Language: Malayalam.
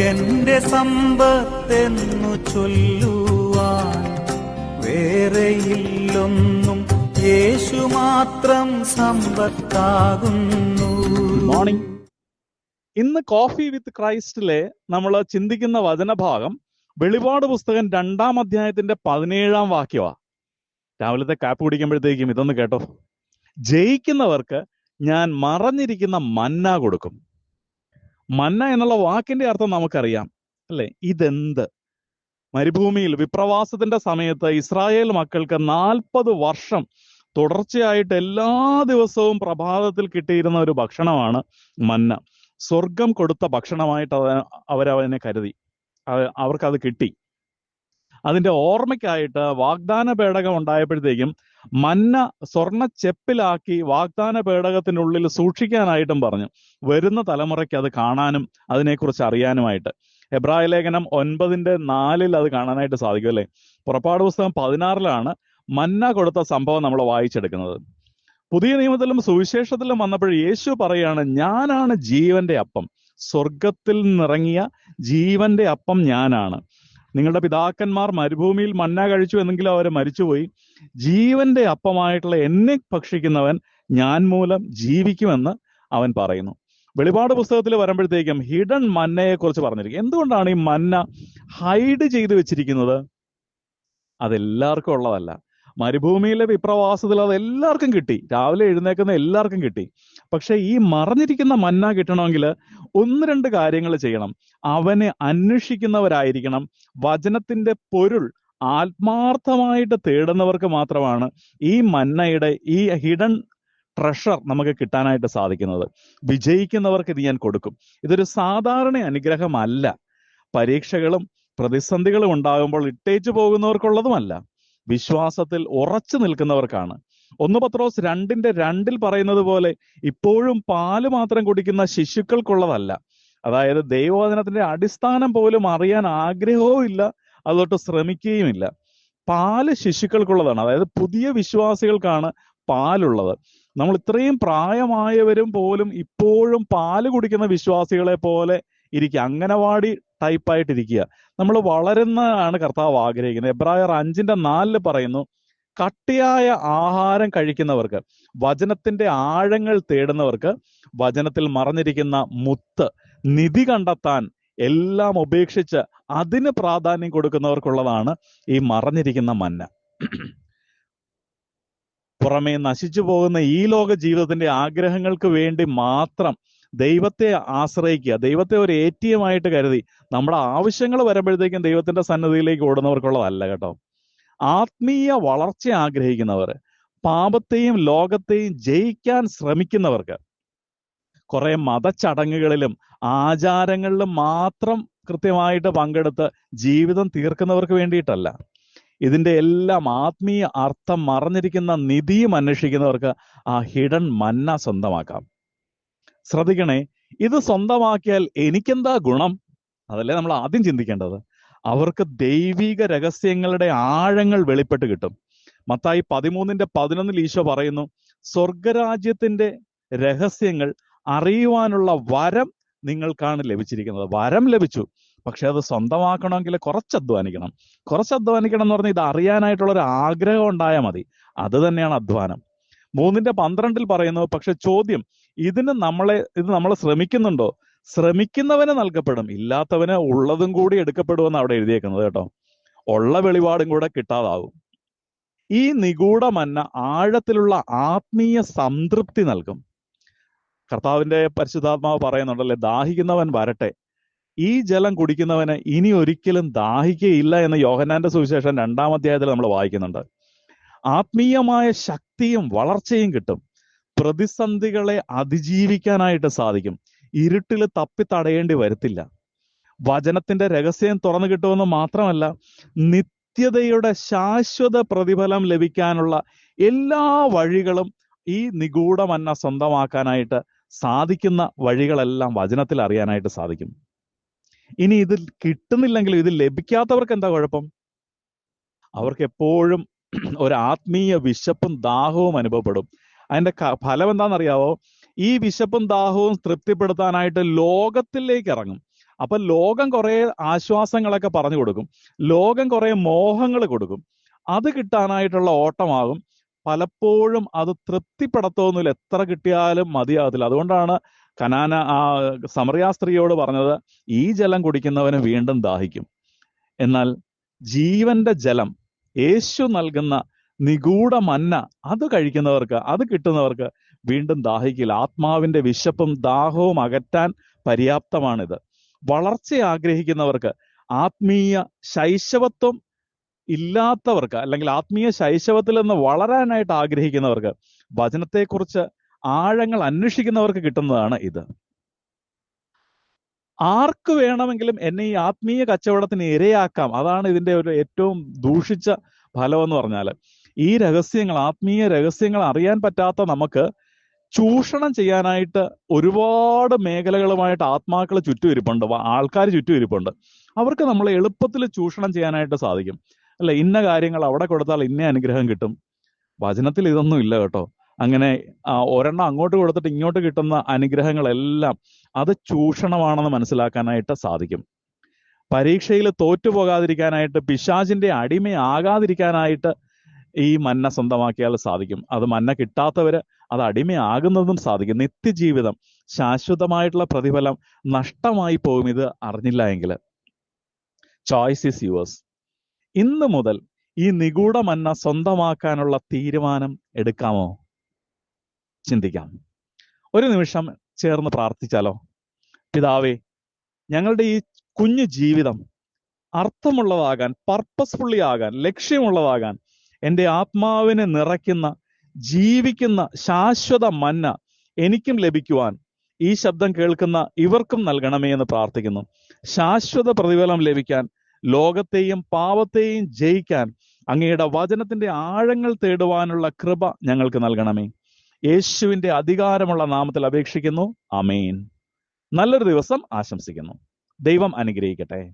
എന്റെ സമ്പത്തെന്നു ചൊല്ലുവാൻ വേറെയില്ലൊന്നും യേശു മാത്രം സമ്പത്താകുന്നു. മോർണിംഗ് ഇന്ന് കോഫി വിത്ത് ക്രൈസ്റ്റിലെ നമ്മൾ ചിന്തിക്കുന്ന വചനഭാഗം വെളിപാട് പുസ്തകം രണ്ടാം അധ്യായത്തിന്റെ പതിനേഴാം വാക്യമാ രാവിലത്തെ കാപ്പ് കുടിക്കുമ്പോഴത്തേക്കും ഇതൊന്ന് കേട്ടോ. ജയിക്കുന്നവർക്ക് ഞാൻ മറഞ്ഞിരിക്കുന്ന മന്ന കൊടുക്കും. മന്ന എന്നുള്ള വാക്കിന്റെ അർത്ഥം നമുക്കറിയാം. അല്ലെ? ഇതെന്ത്? മരുഭൂമിയിൽ വിപ്രവാസത്തിന്റെ സമയത്ത് ഇസ്രായേൽ മക്കൾക്ക് നാൽപ്പത് വർഷം തുടർച്ചയായിട്ട് എല്ലാ ദിവസവും പ്രഭാതത്തിൽ കിട്ടിയിരുന്ന ഒരു ഭക്ഷണമാണ് മന്ന. സ്വർഗം കൊടുത്ത ഭക്ഷണമായിട്ട് അവ അവരവനെ കരുതി. അവ- അവർക്കത് കിട്ടി. അതിന്റെ ഓർമ്മയ്ക്കായിട്ട് വാഗ്ദാന പേടകം ഉണ്ടായപ്പോഴത്തേക്കും മന്ന സ്വർണ ചെപ്പിലാക്കി വാഗ്ദാന പേടകത്തിനുള്ളിൽ സൂക്ഷിക്കാനായിട്ടും പറഞ്ഞു. വരുന്ന തലമുറയ്ക്ക് അത് കാണാനും അതിനെക്കുറിച്ച് അറിയാനുമായിട്ട്. എബ്രായ ലേഖനം ഒൻപതിന്റെ നാലിൽ അത് കാണാനായിട്ട് സാധിക്കും അല്ലെ? പുറപ്പാട് പുസ്തകം പതിനാറിലാണ് മന്ന കൊടുത്ത സംഭവം നമ്മൾ വായിച്ചെടുക്കുന്നത്. പുതിയ നിയമത്തിലും സുവിശേഷത്തിലും വന്നപ്പോൾ യേശു പറയാണ് ഞാനാണ് ജീവന്റെ അപ്പം. സ്വർഗത്തിൽ നിന്നിറങ്ങിയ ജീവന്റെ അപ്പം ഞാനാണ്. നിങ്ങളുടെ പിതാക്കന്മാർ മരുഭൂമിയിൽ മന്ന കഴിച്ചു എന്നെങ്കിലും അവരെ മരിച്ചുപോയി. ജീവന്റെ അപ്പമായിട്ടുള്ള എന്നെ ഭക്ഷിക്കുന്നവൻ ഞാൻ മൂലം ജീവിക്കുമെന്ന് അവൻ പറയുന്നു. വെളിപാട് പുസ്തകത്തിൽ വരുമ്പോഴത്തേക്കും ഹിഡൻ മന്നയെ കുറിച്ച് പറഞ്ഞിരിക്കും എന്തുകൊണ്ടാണ് ഈ മന്ന ഹൈഡ് ചെയ്തു വെച്ചിരിക്കുന്നത്? അതെല്ലാവർക്കും ഉള്ളതല്ല. മരുഭൂമിയിലെ വിപ്രവാസത്തിൽ അത് എല്ലാവർക്കും കിട്ടി. രാവിലെ എഴുന്നേക്കുന്ന എല്ലാവർക്കും കിട്ടി. പക്ഷെ ഈ മറഞ്ഞിരിക്കുന്ന മന്ന കിട്ടണമെങ്കിൽ ഒന്ന് രണ്ട് കാര്യങ്ങൾ ചെയ്യണം. അവനെ അന്വേഷിക്കുന്നവരായിരിക്കണം. വചനത്തിന്റെ പൊരുൾ ആത്മാർത്ഥമായിട്ട് തേടുന്നവർക്ക് മാത്രമാണ് ഈ മന്നയുടെ ഈ ഹിഡൻ ട്രഷർ നമുക്ക് കിട്ടാനായിട്ട് സാധിക്കുന്നത്. വിജയിക്കുന്നവർക്ക് ഇത് ഞാൻ കൊടുക്കും. ഇതൊരു സാധാരണ അനുഗ്രഹമല്ല. പരീക്ഷകളും പ്രതിസന്ധികളും ഉണ്ടാകുമ്പോൾ ഇട്ടേച്ചു പോകുന്നവർക്കുള്ളതുമല്ല. വിശ്വാസത്തിൽ ഉറച്ചു നിൽക്കുന്നവർക്കാണ്. ഒന്ന് പത്രോസ് രണ്ടിന്റെ രണ്ടിൽ പറയുന്നത് പോലെ ഇപ്പോഴും പാൽ മാത്രം കുടിക്കുന്ന ശിശുക്കൾക്കുള്ളതല്ല. അതായത് ദൈവവചനത്തിന്റെ അടിസ്ഥാനം പോലും അറിയാൻ ആഗ്രഹവും ഇല്ല അതോട്ട് ശ്രമിക്കുകയുമില്ല. പാൽ ശിശുക്കൾക്കുള്ളതാണ്. അതായത് പുതിയ വിശ്വാസികൾക്കാണ് പാലുള്ളത്. നമ്മൾ ഇത്രയും പ്രായമായവരും പോലും ഇപ്പോഴും പാൽ കുടിക്കുന്ന വിശ്വാസികളെ പോലെ ഇരിക്കുക അംഗനവാടി ടൈപ്പായിട്ടിരിക്കുക. നമ്മൾ വളരുന്നതാണ് കർത്താവ് ആഗ്രഹിക്കുന്നത്. എബ്രായർ അഞ്ചിന്റെ നാലിൽ പറയുന്നു കട്ടിയായ ആഹാരം കഴിക്കുന്നവർക്ക് വചനത്തിന്റെ ആഴങ്ങൾ തേടുന്നവർക്ക് വചനത്തിൽ മറഞ്ഞിരിക്കുന്ന മുത്ത് നിധി കണ്ടെത്താൻ എല്ലാം ഉപേക്ഷിച്ച് അതിന് പ്രാധാന്യം കൊടുക്കുന്നവർക്കുള്ളതാണ് ഈ മറഞ്ഞിരിക്കുന്ന മന്ന. പുറമേ നശിച്ചു പോകുന്ന ഈ ലോക ജീവിതത്തിന്റെ ആഗ്രഹങ്ങൾക്ക് വേണ്ടി മാത്രം ദൈവത്തെ ആശ്രയിക്കുക ദൈവത്തെ ഒരു എ ടി എം ആയിട്ട് കരുതി നമ്മുടെ ആവശ്യങ്ങൾ വരുമ്പോഴത്തേക്കും ദൈവത്തിന്റെ സന്നദ്ധിയിലേക്ക് ഓടുന്നവർക്കുള്ളതല്ല കേട്ടോ. ആത്മീയ വളർച്ച ആഗ്രഹിക്കുന്നവർ പാപത്തെയും ലോകത്തെയും ജയിക്കാൻ ശ്രമിക്കുന്നവർക്ക് കുറെ മതച്ചടങ്ങുകളിലും ആചാരങ്ങളിലും മാത്രം കൃത്യമായിട്ട് പങ്കെടുത്ത് ജീവിതം തീർക്കുന്നവർക്ക് വേണ്ടിയിട്ടല്ല. ഇതിന്റെ എല്ലാം ആത്മീയ അർത്ഥം മറഞ്ഞിരിക്കുന്ന നിധിയും അന്വേഷിക്കുന്നവർക്ക് ആ ഹിഡൻ മന്ന സ്വന്തമാക്കാം. ശ്രദ്ധിക്കണേ ഇത് സ്വന്തമാക്കിയാൽ എനിക്കെന്താ ഗുണം? അതല്ലേ നമ്മൾ ആദ്യം ചിന്തിക്കേണ്ടത്. അവർക്ക് ദൈവിക രഹസ്യങ്ങളുടെ ആഴങ്ങൾ വെളിപ്പെട്ട് കിട്ടും. മത്തായി പതിമൂന്നിന്റെ പതിനൊന്നിൽ ഈശോ പറയുന്നു സ്വർഗരാജ്യത്തിന്റെ രഹസ്യങ്ങൾ അറിയുവാനുള്ള വരം നിങ്ങൾക്കാണ് ലഭിച്ചിരിക്കുന്നത്. വരം ലഭിച്ചു. പക്ഷെ അത് സ്വന്തമാക്കണമെങ്കിൽ കുറച്ച് അധ്വാനിക്കണം. കുറച്ച് അധ്വാനിക്കണം എന്ന് പറഞ്ഞാൽ ഇത് അറിയാനായിട്ടുള്ള ഒരു ആഗ്രഹം ഉണ്ടായാൽ മതി. അത് തന്നെയാണ് അധ്വാനം. മൂന്നിന്റെ പന്ത്രണ്ടിൽ പറയുന്നു പക്ഷെ ചോദ്യം ഇതിന് നമ്മളെ ഇത് നമ്മൾ ശ്രമിക്കുന്നുണ്ടോ? ശ്രമിക്കുന്നവന് നൽകപ്പെടും. ഇല്ലാത്തവന് ഉള്ളതും കൂടി എടുക്കപ്പെടുമെന്ന് അവിടെ എഴുതിയേക്കുന്നത് കേട്ടോ. ഉള്ള വെളിപാടും കൂടെ കിട്ടാതാവും. ഈ നിഗൂഢ മന്ന ആഴത്തിലുള്ള ആത്മീയ സംതൃപ്തി നൽകും. കർത്താവിന്റെ പരിശുദ്ധാത്മാവ് പറയുന്നുണ്ടല്ലേ ദാഹിക്കുന്നവൻ വരട്ടെ. ഈ ജലം കുടിക്കുന്നവന് ഇനി ഒരിക്കലും ദാഹിക്കുകയില്ല എന്ന് യോഹന്നാന്റെ സുവിശേഷം രണ്ടാം അധ്യായത്തിൽ നമ്മൾ വായിക്കുന്നുണ്ട്. ആത്മീയമായ ശക്തിയും വളർച്ചയും കിട്ടും. പ്രതിസന്ധികളെ അതിജീവിക്കാനായിട്ട് സാധിക്കും. ഇരുട്ടിൽ തപ്പി തടയേണ്ടി വരത്തില്ല. വചനത്തിന്റെ രഹസ്യം തുറന്നു കിട്ടുമെന്ന് മാത്രമല്ല നിത്യതയുടെ ശാശ്വത പ്രതിഫലം ലഭിക്കാനുള്ള എല്ലാ വഴികളും ഈ നിഗൂഢമന്ന സ്വന്തമാക്കാനായിട്ട് സാധിക്കുന്ന വഴികളെല്ലാം വചനത്തിൽ അറിയാനായിട്ട് സാധിക്കും. ഇനി ഇത് കിട്ടുന്നില്ലെങ്കിൽ ഇത് ലഭിക്കാത്തവർക്ക് എന്താ കുഴപ്പം? അവർക്ക് എപ്പോഴും ഒരു ആത്മീയ വിശപ്പും ദാഹവും അനുഭവപ്പെടും. അതിന്റെ ഫലം എന്താണെന്നറിയാവോ? ഈ വിശപ്പും ദാഹവും തൃപ്തിപ്പെടുത്താനായിട്ട് ലോകത്തിലേക്ക് ഇറങ്ങും. അപ്പൊ ലോകം കുറെ ആശ്വാസങ്ങളൊക്കെ പറഞ്ഞു കൊടുക്കും. ലോകം കുറെ മോഹങ്ങൾ കൊടുക്കും. അത് കിട്ടാനായിട്ടുള്ള ഓട്ടമാകും. പലപ്പോഴും അത് തൃപ്തിപ്പെടത്തൊന്നുമില്ല എത്ര കിട്ടിയാലും മതിയാകത്തില്ല അതുകൊണ്ടാണ് കനാന ആ സമറിയാ സ്ത്രീയോട് പറഞ്ഞത് ഈ ജലം കുടിക്കുന്നവന് വീണ്ടും ദാഹിക്കും. എന്നാൽ ജീവന്റെ ജലം യേശു നൽകുന്ന നിഗൂഢ മന്ന അത് കഴിക്കുന്നവർക്ക് അത് കിട്ടുന്നവർക്ക് വീണ്ടും ദാഹിക്കില്ല. ആത്മാവിന്റെ വിശപ്പും ദാഹവും അകറ്റാൻ പര്യാപ്തമാണിത്. വളർച്ച ആഗ്രഹിക്കുന്നവർക്ക് ആത്മീയ ശൈശവത്വം ഇല്ലാത്തവർക്ക് അല്ലെങ്കിൽ ആത്മീയ ശൈശവത്തിൽ നിന്ന് വളരാനായിട്ട് ആഗ്രഹിക്കുന്നവർക്ക് വചനത്തെക്കുറിച്ച് ആഴങ്ങൾ അന്വേഷിക്കുന്നവർക്ക് കിട്ടുന്നതാണ് ഇത്. ആർക്ക് വേണമെങ്കിലും എന്നെ ഈ ആത്മീയ കച്ചവടത്തിന് ഇരയാക്കാം. അതാണ് ഇതിന്റെ ഒരു ഏറ്റവും ദൂഷിച്ച ഫലം എന്ന് പറഞ്ഞാൽ ഈ രഹസ്യങ്ങൾ ആത്മീയ രഹസ്യങ്ങൾ അറിയാൻ പറ്റാത്ത നമുക്ക് ചൂഷണം ചെയ്യാനായിട്ട് ഒരുപാട് മേഖലകളുമായിട്ട് ആത്മാക്കളെ ചുറ്റും ഇരിപ്പുണ്ട് ആൾക്കാർ ചുറ്റും ഇരിപ്പുണ്ട് അവർക്ക് നമ്മൾ എളുപ്പത്തിൽ ചൂഷണം ചെയ്യാനായിട്ട് സാധിക്കും. അല്ല ഇന്ന കാര്യങ്ങൾ അവിടെ കൊടുത്താൽ ഇന്ന അനുഗ്രഹം കിട്ടും. വചനത്തിൽ ഇതൊന്നും ഇല്ല കേട്ടോ. അങ്ങനെ ഒരെണ്ണം അങ്ങോട്ട് കൊടുത്തിട്ട് ഇങ്ങോട്ട് കിട്ടുന്ന അനുഗ്രഹങ്ങളെല്ലാം അത് ചൂഷണമാണെന്ന് മനസ്സിലാക്കാനായിട്ട് സാധിക്കും. പരീക്ഷയിൽ തോറ്റുപോകാതിരിക്കാനായിട്ട് പിശാചിന്റെ അടിമയാകാതിരിക്കാനായിട്ട് ഈ മന്ന സ്വന്തമാക്കിയാൽ സാധിക്കും. അത് മന്ന കിട്ടാത്തവര് അത് അടിമയാകുന്നതും സാധിക്കും. നിത്യജീവിതം ശാശ്വതമായിട്ടുള്ള പ്രതിഫലം നഷ്ടമായി പോകും ഇത് അറിഞ്ഞില്ല എങ്കിൽ ചോയ്സ് ഇസ് യുവേഴ്സ് ഇന്ന് മുതൽ ഈ നിഗൂഢ മന്ന സ്വന്തമാക്കാനുള്ള തീരുമാനം എടുക്കാമോ? ചിന്തിക്കാം. ഒരു നിമിഷം ചേർന്ന് പ്രാർത്ഥിച്ചാലോ? പിതാവേ ഞങ്ങളുടെ ഈ കുഞ്ഞു ജീവിതം അർത്ഥമുള്ളതാകാൻ പർപ്പസ്ഫുള്ളി ആകാൻ ലക്ഷ്യമുള്ളതാകാൻ എന്റെ ആത്മാവിനെ നിറയ്ക്കുന്ന ജീവിക്കുന്ന ശാശ്വത മന്ന എനിക്കും ലഭിക്കുവാൻ ഈ ശബ്ദം കേൾക്കുന്ന ഇവർക്കും നൽകണമേ എന്ന് പ്രാർത്ഥിക്കുന്നു. ശാശ്വത പ്രതിഫലം ലഭിക്കാൻ ലോകത്തെയും പാപത്തെയും ജയിക്കാൻ അങ്ങയുടെ വചനത്തിന്റെ ആഴങ്ങൾ തേടുവാനുള്ള കൃപ ഞങ്ങൾക്ക് നൽകണമേ. യേശുവിന്റെ അധികാരമുള്ള നാമത്തിൽ അപേക്ഷിക്കുന്നു. അമേൻ നല്ലൊരു ദിവസം ആശംസിക്കുന്നു. ദൈവം അനുഗ്രഹിക്കട്ടെ.